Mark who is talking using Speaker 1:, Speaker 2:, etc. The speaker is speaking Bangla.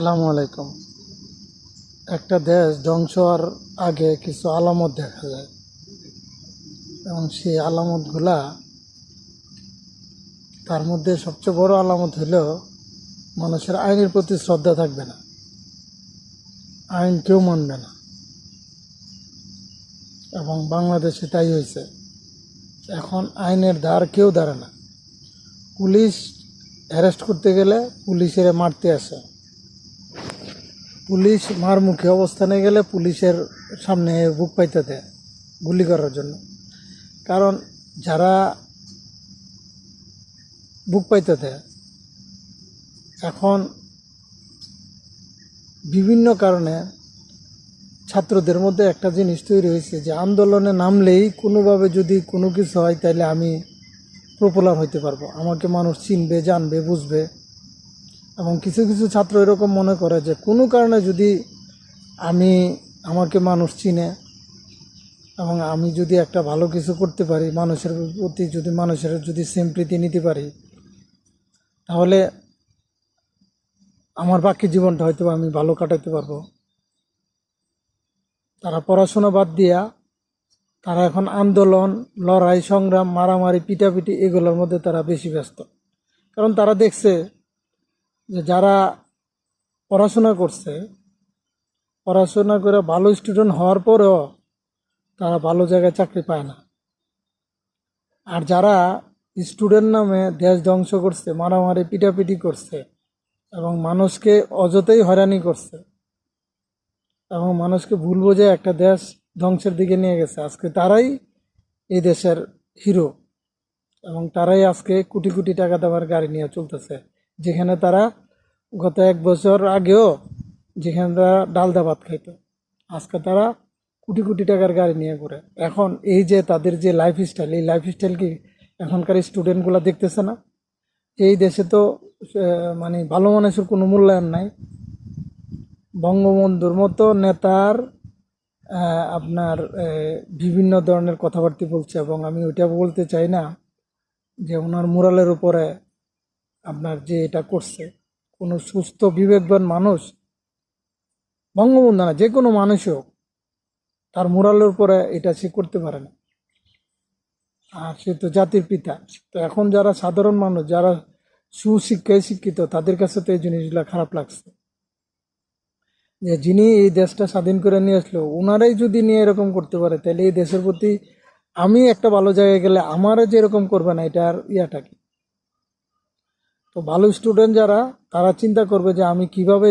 Speaker 1: আসসালামু আলাইকুম। একটা দেশ ধ্বংস হওয়ার আগে কিছু আলামত দেখা যায়। এবং সেই আলামতগুলা তার মধ্যে সবচেয়ে বড় আলামত হইল মানুষের আইনের প্রতি শ্রদ্ধা থাকবে না। আইন কেউ মানবে না। এবং বাংলাদেশে তাই হয়েছে। এখন আইনের দ্বার কেউ দাঁড়ে না। পুলিশ অ্যারেস্ট করতে গেলে পুলিশের মারতে আসে। পুলিশ মার মুখে অবস্থানে গেলে পুলিশের সামনে বুক পাইতে দেয় গুলি করার জন্য। কারণ যারা বুক পাইতে দেয়, এখন বিভিন্ন কারণে ছাত্রদের মধ্যে একটা জিনিস তৈরি হয়েছে যে আন্দোলনে নামলেই কোনোভাবে যদি কোনো কিছু হয়, তাহলে আমি পপুলার হইতে পারব। আমাকে মানুষ চিনবে, জানবে, বুঝবে। এবং কিছু কিছু ছাত্র এরকম মনে করে যে কোনো কারণে যদি আমি আমাকে মানুষ চিনে এবং আমি যদি একটা ভালো কিছু করতে পারি, মানুষের প্রতি যদি মানুষের যদি সিম্প্রিতি নিতে পারি, তাহলে আমার বাকি জীবনটা হয়তো আমি ভালো কাটাতে পারব। তারা পড়াশোনা বাদ দিয়া, তারা এখন আন্দোলন, লড়াই, সংগ্রাম, মারামারি, পিটাপিটি এগুলোর মধ্যে তারা বেশি ব্যস্ত। কারণ তারা দেখছে যারা পড়াশোনা করছে, পড়াশোনা করে ভালো স্টুডেন্ট হওয়ার পরেও তারা ভালো জায়গায় চাকরি পায় না। আর যারা স্টুডেন্ট নামে দেশ ধ্বংস করছে, মারামারি, পিটাপিটি করছে এবং মানুষকে অযথাই হয়রানি করছে এবং মানুষকে ভুল বোঝে একটা দেশ ধ্বংসের দিকে নিয়ে গেছে, আজকে তারাই এই দেশের হিরো এবং তারাই আজকে কোটি কোটি টাকা দেওয়ার গাড়ি নিয়ে চলতেছে। যেখানে তারা গত এক বছর আগেও যেখানে তারা ডালদা ভাত খাইতো। আজকে তারা কোটি কোটি টাকার গাড়ি নিয়ে ঘুরে। এখন এই যে তাদের যে লাইফ স্টাইল এই লাইফ স্টাইল কি এখনকার স্টুডেন্টগুলো দেখতেছে না? এই দেশে তো মানে ভালো মানুষের কোনো মূল্যায়ন নাই। বঙ্গবন্ধুর মতো নেতার আপনার বিভিন্ন ধরনের কথাবার্তা বলছে এবং আমি ওইটা বলতে চাই না যে ওনার মুরালের উপরে আপনার যে এটা করছে, কোনো সুস্থ, বিবেকবান মানুষ বঙ্গবন্ধু না যে কোনো মানুষ হোক, তার মুরালের উপরে এটা সে করতে পারে না। আর সে তো জাতির পিতা তো এখন যারা সাধারণ মানুষ, যারা সুশিক্ষায় শিক্ষিত, তাদের কাছে তো এই জিনিসগুলো খারাপ লাগছে। যে যিনি এই দেশটা স্বাধীন করে নিয়ে আসলো ওনারাই যদি নিয়ে এরকম করতে পারে, তাহলে এই দেশের প্রতি আমি একটা ভালো জায়গায় গেলে আমারও যেরকম করবে না, এটার ইয়াটা কি? তো ভালো স্টুডেন্ট যারা তারা চিন্তা করবে যে আমি কীভাবে